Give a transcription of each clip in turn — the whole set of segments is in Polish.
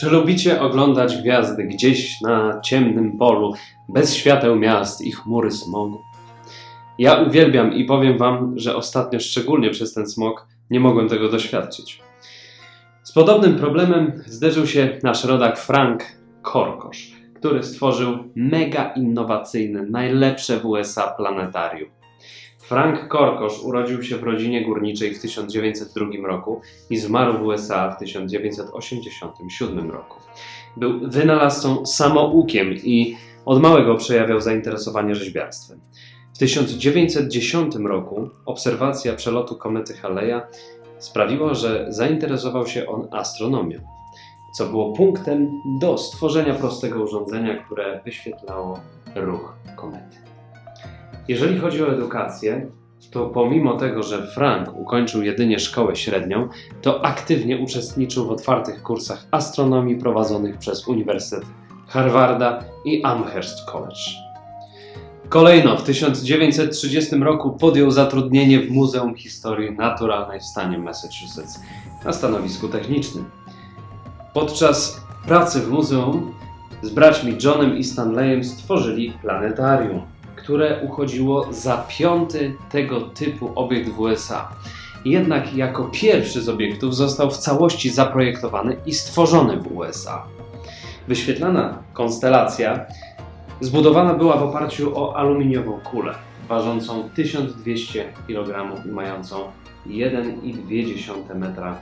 Czy lubicie oglądać gwiazdy gdzieś na ciemnym polu, bez świateł miast i chmury smogu? Ja uwielbiam i powiem wam, że ostatnio szczególnie przez ten smog nie mogłem tego doświadczyć. Z podobnym problemem zderzył się nasz rodak Frank Korkosz, który stworzył mega innowacyjne, najlepsze w USA planetarium. Frank Korkosz urodził się w rodzinie górniczej w 1902 roku i zmarł w USA w 1987 roku. Był wynalazcą samoukiem i od małego przejawiał zainteresowanie rzeźbiarstwem. W 1910 roku obserwacja przelotu komety Haleja sprawiła, że zainteresował się on astronomią, co było punktem do stworzenia prostego urządzenia, które wyświetlało ruch komety. Jeżeli chodzi o edukację, to pomimo tego, że Frank ukończył jedynie szkołę średnią, to aktywnie uczestniczył w otwartych kursach astronomii prowadzonych przez Uniwersytet Harvarda i Amherst College. Kolejno w 1930 roku podjął zatrudnienie w Muzeum Historii Naturalnej w stanie Massachusetts na stanowisku technicznym. Podczas pracy w muzeum z braćmi Johnem i Stanleyem stworzyli planetarium, które uchodziło za piąty tego typu obiekt w USA. Jednak jako pierwszy z obiektów został w całości zaprojektowany i stworzony w USA. Wyświetlana konstelacja zbudowana była w oparciu o aluminiową kulę, ważącą 1200 kg i mającą 1,2 metra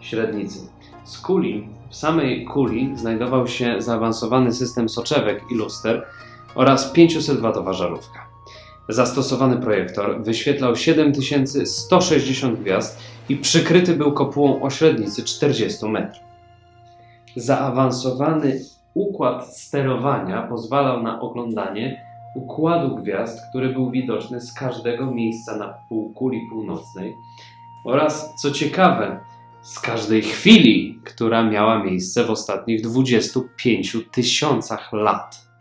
średnicy. Z kuli, w samej kuli znajdował się zaawansowany system soczewek i luster oraz 500W żarówka. Zastosowany projektor wyświetlał 7160 gwiazd i przykryty był kopułą o średnicy 40 metrów. Zaawansowany układ sterowania pozwalał na oglądanie układu gwiazd, który był widoczny z każdego miejsca na półkuli północnej oraz, co ciekawe, z każdej chwili, która miała miejsce w ostatnich 25 tysiącach lat.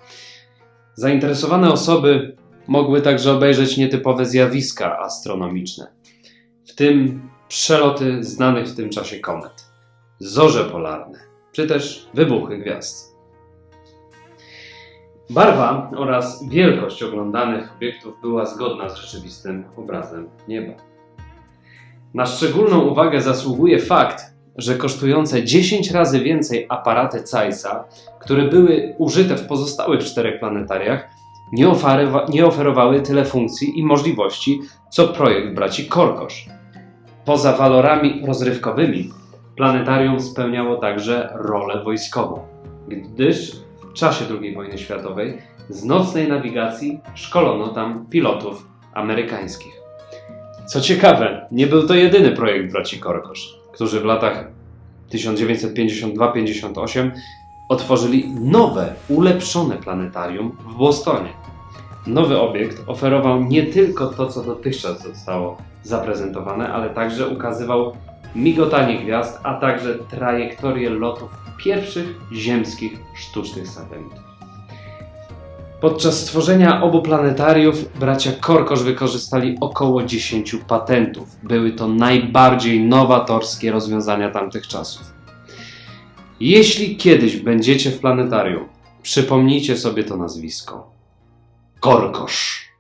Zainteresowane osoby mogły także obejrzeć nietypowe zjawiska astronomiczne, w tym przeloty znanych w tym czasie komet, zorze polarne, czy też wybuchy gwiazd. Barwa oraz wielkość oglądanych obiektów była zgodna z rzeczywistym obrazem nieba. Na szczególną uwagę zasługuje fakt, że kosztujące 10 razy więcej aparaty Zeissa, które były użyte w pozostałych czterech planetariach, nie, oferowa- nie oferowały tyle funkcji i możliwości, co projekt braci Korkosz. Poza walorami rozrywkowymi, planetarium spełniało także rolę wojskową, gdyż w czasie II wojny światowej z nocnej nawigacji szkolono tam pilotów amerykańskich. Co ciekawe, nie był to jedyny projekt braci Korkosz, którzy w latach 1952-58 otworzyli nowe, ulepszone planetarium w Bostonie. Nowy obiekt oferował nie tylko to, co dotychczas zostało zaprezentowane, ale także ukazywał migotanie gwiazd, a także trajektorię lotów pierwszych ziemskich sztucznych satelitów. Podczas stworzenia obu planetariów bracia Korkosz wykorzystali około 10 patentów. Były to najbardziej nowatorskie rozwiązania tamtych czasów. Jeśli kiedyś będziecie w planetarium, przypomnijcie sobie to nazwisko. Korkosz.